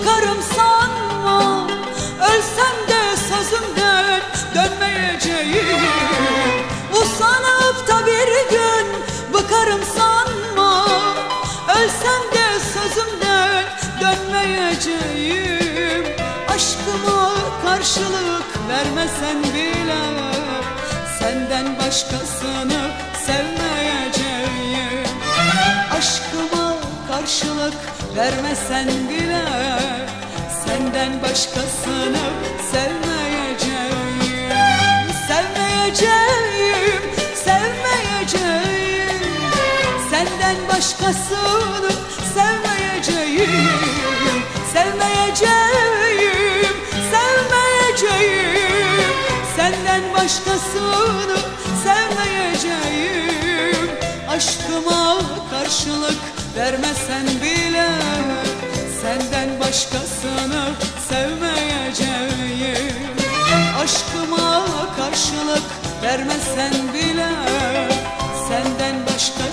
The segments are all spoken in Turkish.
Bıkarım sanma Ölsem de sözümden dönmeyeceğim. Usanıp da bir gün bıkarım sanma Ölsem de sözümden dönmeyeceğim. Aşkıma karşılık vermesen bile Senden başkasını sevmeyeceğim. Aşkıma karşılık vermesen bile Senden başkasını sevmeyeceğim. Sevmeyeceğim, sevmeyeceğim. Senden başkasını sevmeyeceğim. Sevmeyeceğim, sevmeyeceğim. Senden başkasını sevmeyeceğim. Aşkıma karşılık vermesen bile Senden başkasını sevmeyeceğim. Aşkıma karşılık vermesen bile Senden başkasını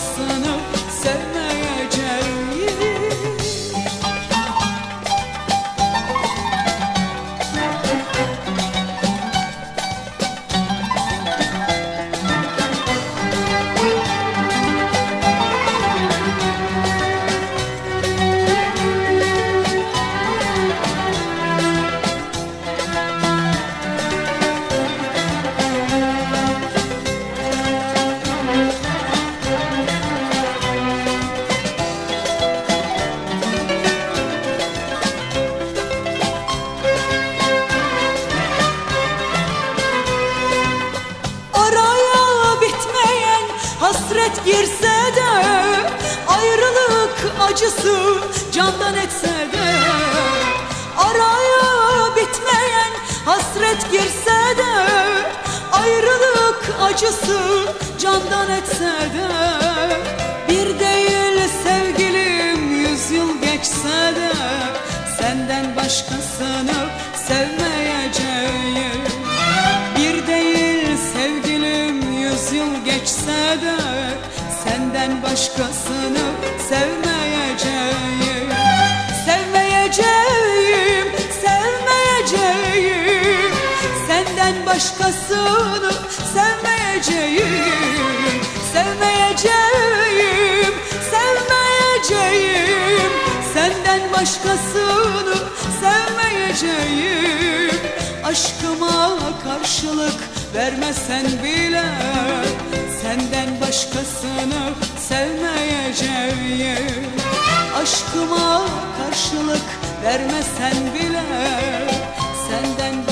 hasret girse de Ayrılık acısı candan etse de. Araya bitmeyen hasret girse de Ayrılık acısı candan etse de. Bir değil sevgilim yüz yıl geçse de Senden başkasını sevmeyeceğim yıl geçse de Senden başkasını sevmeyeceğim. Sevmeyeceğim, sevmeyeceğim. Senden başkasını sevmeyeceğim. Sevmeyeceğim, sevmeyeceğim. Senden başkasını sevmeyeceğim. Aşkıma karşılık vermesen bile Senden başkasını sevmeyeceğim. Aşkıma karşılık vermesen bile Senden